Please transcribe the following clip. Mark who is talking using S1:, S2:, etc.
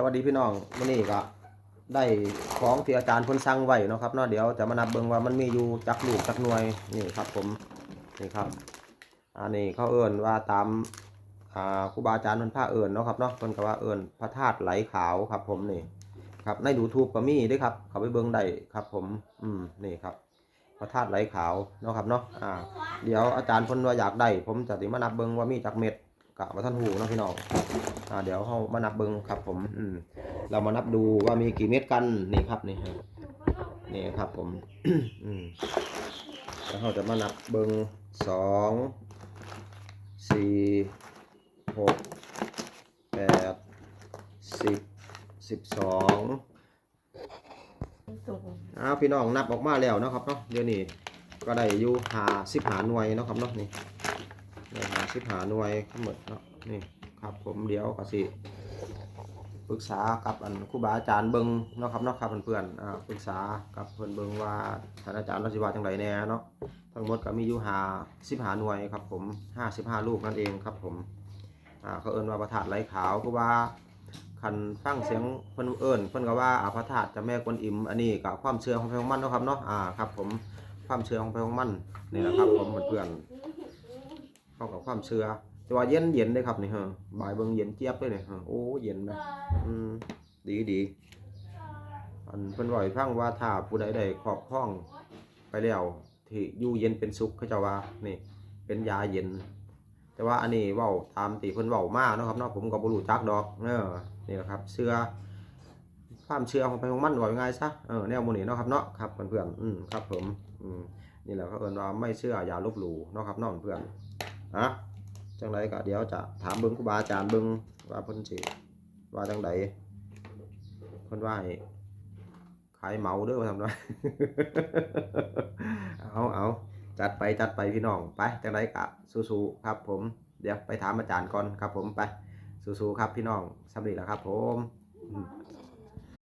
S1: สวัสดีพี่น้องมื้อนี้ก็ได้ของที่อาจารย์พิ่นสั่งไว้นะครับเนาะเดี๋ยวจะมานับเบิ่งว่ามันมีอยู่จักลูกจักหน่วยนี่ครับผมนี่ครับอันนี้เขาเอิ้นว่าตามอ่าครูบาอาจารย์พิ่นพาเอิ้นเนาะครับเนาะเพิ่นก็ว่าเอิ้นพระธาตุไหลขาวครับ ผมนี่ครับใน YouTube ก็มีด้วยครับเขาไปเบิ่งได้ครับ ผมอืมนี่ครับพระธาตุไหลขาวเนาะครับเนาะอ่า เดี๋ยวอาจารย์พิ่นว่าอยากได้ผมจะสิมานับเบิ่งว่ามีจักเม็ด กะบ่ทันหูนะพี่น้องอ่าเดี๋ยวเฮามานับเบิ่งครับผมอืมเรามานับดูว่ามีกี่เม็ดกันนี่ครับนี่ฮะนี่ครับผมอืมแล้วเราจะมานับเบิ่งสองสี่หกแปดสิบสิบสองอ้าวพี่น้องนับออกมาแล้วนะครับเนาะเดี๋ยวนี้ก็ได้อยู่หาสิบหาหน่วยนะครับเนาะนี่ ได้หาสิบหาหน่วยทั้งหมดเนาะนี่ครับผมเดี๋ยวก็สิปรึกษากับอันครูบาอาจารย์เบิงเนาะครับเนาะครับเพื่อนๆอ่าปรึกษากับเพื่อนเบิงว่าท่านอาจารย์ราสิวาจังไดแน่เนาะทั้งหมดก็มีอยู่หาสิบหาหน่วยครับผมห้าสิบห้าลูกนั่นเองครับผมอ่าเขาเอิ้นว่าประธาตุไหลขาวเพราะว่าคันฟังเสียงเพิ่นเอิ้นเพิ่นก็ว่าอาพระธาตุจะแม่กวนอิมอันนี้ก็ความเชื่อของพิ่นของมันเนาะครับเนาะอ่าครับผมความเชื่อของไปของค์มั่นนี่แหละครับผมเพื่อนๆ เข้ากับความเชื่อแต่ว่าเย็นเย็นเลยครับนี่ฮะบ่ายเบิ่งเย็นเจี๊ยบเลยเนี่ยฮะโอ้เย็นนะอืมดีดีอันเพิ่นบ่อยฟังว่าถ้าผู้ใดได้ครอบครองไปแล้วที่อยู่เย็นเป็นสุขเขาจะว่านี่ เป็นยาเย็น แต่ว่าอันนี้เว้าตามที่เพิ่นเว้ามาเนาะครับเนาะผมก็บ่รู้จักดอกเออนี่แหละครับเชื่อความเชื่อของไปของมันว่ายังไงซะเออแนวหมู่นี้เนาะครับเนาะครับเพื่อนๆอืมครับผมอืมนี่แหละเขาเอิ้นว่าไม่เชื่ออย่าลบหลู่เนาะครับเน้องเพื่อน อะจังไรก็เดี๋ยวจะถามเบิ้งครูบาอาจารย์เบิ้งว่าเพิ่นสิว่าจังไดเพิ่นว่าให้ขายเหมาเด้อว่าทำไดเอาเอาจัดไปจัดไปพี่น้องไปจังไรก็สู้ๆครับ ผมเดี๋ยวไปถามอาจารย์ก่อนครับ ผมไปสู้ๆครับพี่น้องสำเร็จแล้วครับ ผม